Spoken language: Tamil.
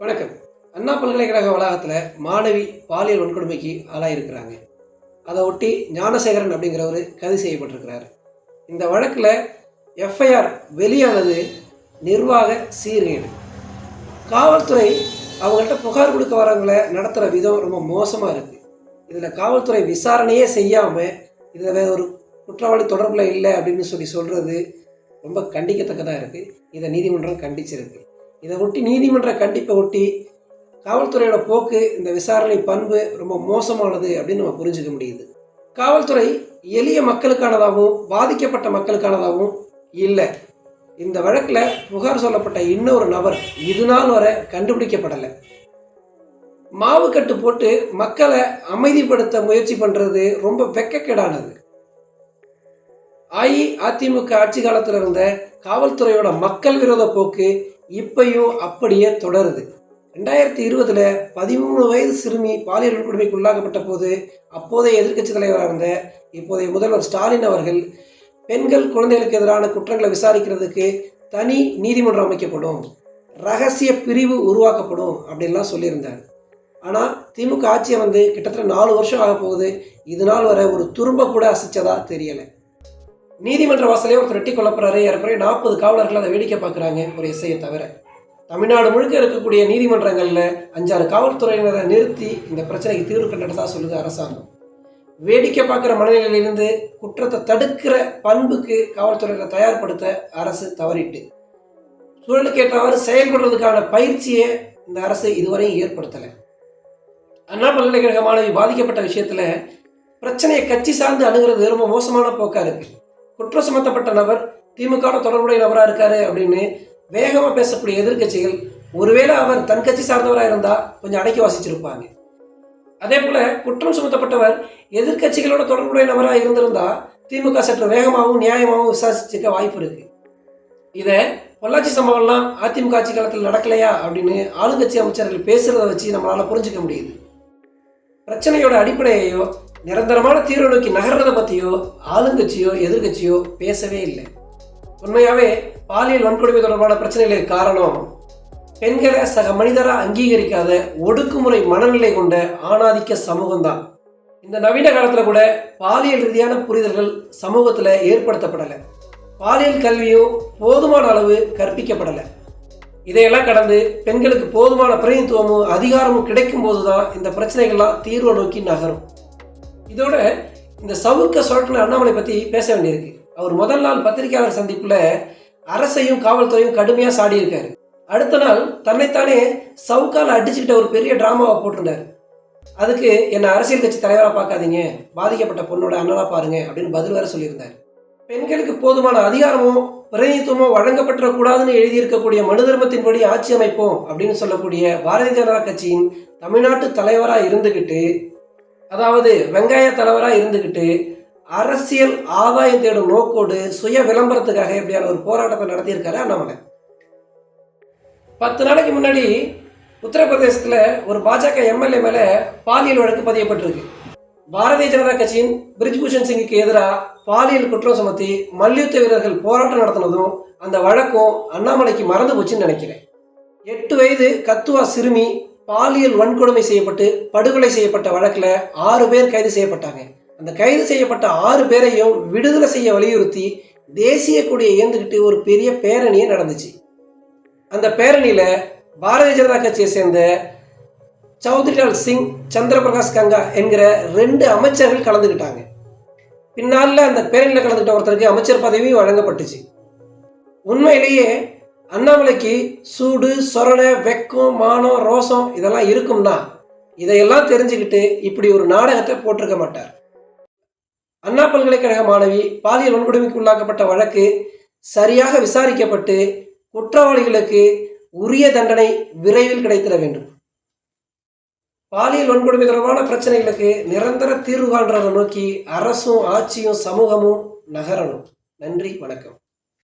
வணக்கம். அண்ணா பல்கலைக்கழக வளாகத்தில் மாணவி பாலியல் வன்கொடுமைக்கு ஆளாயிருக்கிறாங்க. அதை ஒட்டி ஞானசேகரன் அப்படிங்கிறவர் கைது செய்யப்பட்டிருக்கிறார். இந்த வழக்கில் எஃப்ஐஆர் வெளியானது நிர்வாக சீர்கேடு. காவல்துறை அவங்கள்ட்ட புகார் கொடுக்க வரவங்களை நடத்துகிற விதம் ரொம்ப மோசமாக இருக்குது இதில் காவல்துறை விசாரணையே செய்யாமல் இதில் வேறு ஒரு குற்றவாளி தொடர்பில் இல்லை அப்படின்னு சொல்லி சொல்கிறது ரொம்ப கண்டிக்கத்தக்கதாக இருக்குது இதை நீதிமன்றம் கண்டிச்சிருக்கு. இதை ஒட்டி நீதிமன்ற கண்டிப்பை ஒட்டி காவல்துறையோட போக்கு இந்த விசாரணை பண்பு ரொம்ப மோசமானது அப்படின்னு நம்ம புரிஞ்சுக்க முடியுது. காவல்துறை எளிய மக்களுக்கானதாகவும் பாதிக்கப்பட்ட மக்களுக்கானதாகவும் இல்லை. இந்த வழக்கில் புகார் சொல்லப்பட்ட இன்னொரு நபர் இது நாள் வரை கண்டுபிடிக்கப்படலை. மாவு கட்டு போட்டு மக்களை அமைதிப்படுத்த முயற்சி பண்ணுறது ரொம்ப வெக்கக்கேடானது. அஇஅதிமுக ஆட்சி காலத்தில் இருந்த காவல்துறையோட மக்கள் விரோத போக்கு இப்பையும் அப்படியே தொடருது. ரெண்டாயிரத்தி இருபதுல பதிமூணு வயது சிறுமி பாலியல் வன்கொடுமைக்கு உள்ளாக்கப்பட்ட போது அப்போதைய எதிர்க்கட்சி தலைவராக இருந்த இப்போதைய முதல்வர் ஸ்டாலின் அவர்கள் பெண்கள் குழந்தைகளுக்கு எதிரான குற்றங்களை விசாரிக்கிறதுக்கு தனி நீதிமன்றம் அமைக்கப்படும். ரகசிய பிரிவு உருவாக்கப்படும் அப்படின்லாம் சொல்லியிருந்தார். ஆனால் திமுக ஆட்சியை வந்து கிட்டத்தட்ட நாலு வருஷம் ஆக போகுது இது நாள் வரை ஒரு துரும்ப கூட அசைச்சதா தெரியலை. நீதிமன்ற வாசலே ஒருத்தர் வெட்டி கொல்லப்படுறாரு ஏற்கனவே நாற்பது காவலர்கள் அதை வேடிக்கை பார்க்குறாங்க ஒரு எஸ்ஐயை தவிர. தமிழ்நாடு முழுக்க இருக்கக்கூடிய நீதிமன்றங்களில் அஞ்சாறு காவல்துறையினரை நிறுத்தி இந்த பிரச்சனைக்கு தீர்வு கண்டதாக சொல்லுது அரசாங்கம். வேடிக்கை பார்க்குற மனநிலையிலிருந்து குற்றத்தை தடுக்கிற பண்புக்கு காவல்துறையினரை தயார்படுத்த அரசு தவறிட்டு. சூழலுக்கு ஏற்றவாறு செயல்படுறதுக்கான பயிற்சியை இந்த அரசு இதுவரையும் ஏற்படுத்தலை. அண்ணா பல்கலைக்கழக மாணவி பாதிக்கப்பட்ட விஷயத்தில் பிரச்சனையை கட்சி சார்ந்து அணுகிறது ரொம்ப மோசமான போக்காக இருக்குது குற்றம் சுமத்தப்பட்ட நபர் திமுக தொடர்புடைய நபராக இருக்காரு அப்படின்னு வேகமாக பேசக்கூடிய எதிர்க்கட்சிகள் ஒருவேளை அவர் தன் கட்சி சார்ந்தவராக இருந்தால் கொஞ்சம் அடக்கி வாசிச்சிருப்பாங்க. அதே போல குற்றம் சுமத்தப்பட்டவர் எதிர்க்கட்சிகளோட தொடர்புடைய நபராக இருந்திருந்தா திமுக சற்று வேகமாகவும் நியாயமாகவும் விசாரிச்சுக்க வாய்ப்பு இருக்கு. இதை பொள்ளாச்சி சம்பவம்லாம் அதிமுக ஆட்சி காலத்தில் நடக்கலையா அப்படின்னு ஆளுங்கட்சி அமைச்சர்கள் பேசுறத வச்சு நம்மளால புரிஞ்சுக்க முடியுது. பிரச்சனையோட அடிப்படையையோ நிரந்தரமான தீர்வு நோக்கி நகர்றதை பற்றியோ ஆளுங்கட்சியோ எதிர்கட்சியோ பேசவே இல்லை. உண்மையாகவே பாலியல் வன்கொடுமை தொடர்பான பிரச்சனைகளுக்கு காரணம் பெண்களை சக மனிதராக அங்கீகரிக்காத ஒடுக்குமுறை மனநிலை கொண்ட ஆணாதிக்க சமூகம்தான். இந்த நவீன காலத்தில் கூட பாலியல் ரீதியான புரிதல்கள் சமூகத்தில் ஏற்படுத்தப்படலை. பாலியல் கல்வியும் போதுமான அளவு கற்பிக்கப்படலை. இதையெல்லாம் கடந்து பெண்களுக்கு போதுமான பிரதிநிதித்துவமும் அதிகாரமும் கிடைக்கும் போது தான் இந்த பிரச்சனைகள்லாம் தீர்வை நோக்கி நகரும். இதோட இந்த சவுக்க சுழற்றின அண்ணாமலை பற்றி பேச வேண்டியிருக்கு. அவர் முதல் நாள் பத்திரிகையாளர் சந்திப்பில் அரசையும் காவல்துறையும் கடுமையாக சாடியிருக்காரு அடுத்த நாள் தன்னைத்தானே சவுக்கால் அடிச்சுக்கிட்ட ஒரு பெரிய ட்ராமாவை போட்டிருந்தார். அதுக்கு என்னை அரசியல் கட்சி தலைவராக பார்க்காதீங்க பாதிக்கப்பட்ட பொண்ணோட அண்ணனா பாருங்க அப்படின்னு பதில் வேற சொல்லியிருந்தார். பெண்களுக்கு போதுமான அதிகாரமும் பிரதிநிதித்துவமோ வழங்கப்பட்டக்கூடாதுன்னு எழுதியிருக்கக்கூடிய மனு தர்மத்தின்படி ஆட்சி அமைப்போம் அப்படின்னு சொல்லக்கூடிய பாரதிய ஜனதா கட்சியின் தமிழ்நாட்டு தலைவராக இருந்துக்கிட்டு அதாவது வெங்காய தலைவராக இருந்துக்கிட்டு அரசியல் ஆதாயம் தேடும் நோக்கோடு சுய விளம்பரத்துக்காக எப்படியான ஒரு போராட்டத்தை நடத்தியிருக்காரு அண்ணாமலை. பத்து நாளைக்கு முன்னாடி உத்தரப்பிரதேசத்தில் ஒரு பாஜக எம்எல்ஏ மேலே பாலியல் வழக்கு பதியப்பட்டிருக்கு. பாரதிய ஜனதா கட்சியின் பிரிஜ்பூஷன் சிங்குக்கு எதிராக பாலியல் குற்றம் சுமத்தி மல்யுத்த வீரர்கள் போராட்டம் நடத்தினதும் அந்த வழக்கும் அண்ணாமலைக்கு மறந்து போச்சுன்னு நினைக்கிறேன். எட்டு வயது கத்துவா சிறுமி பாலியல் வன்கொடுமை செய்யப்பட்டு படுகொலை செய்யப்பட்ட வழக்கில் ஆறு பேர் கைது செய்யப்பட்டாங்க. அந்த கைது செய்யப்பட்ட ஆறு பேரையும் விடுதலை செய்ய வலியுறுத்தி தேசிய கொடியை ஏந்துக்கிட்டு ஒரு பெரிய பேரணியே நடந்துச்சு. அந்த பேரணியில் பாரதிய ஜனதா கட்சியை சேர்ந்த சௌத்ரிலால் சிங் சந்திரபிரகாஷ் கங்கா என்கிற ரெண்டு அமைச்சர்கள் கலந்துக்கிட்டாங்க பின்னால் அந்த பேரணியில் கலந்துக்கிட்ட ஒருத்தருக்கு அமைச்சர் பதவியும் வழங்கப்பட்டுச்சு. உண்மையிலேயே அண்ணாமலைக்கு சூடு சொரணை வெக்கம் மானம் ரோசம் இதெல்லாம் இருக்கும்னா இதையெல்லாம் தெரிஞ்சுக்கிட்டு இப்படி ஒரு நாடகத்தை போட்டிருக்க மாட்டார். அண்ணா பல்கலைக்கழக மாணவி பாலியல் வன்கொடுமைக்கு உள்ளாக்கப்பட்ட வழக்கு சரியாக விசாரிக்கப்பட்டு குற்றவாளிகளுக்கு உரிய தண்டனை விரைவில் கிடைத்திட வேண்டும். பாலியல் வன்கொடுமை தொடர்பான பிரச்சனைகளுக்கு நிரந்தர தீர்வு காண்றதை நோக்கி அரசும் ஆட்சியும் சமூகமும் நகரணும். நன்றி வணக்கம்.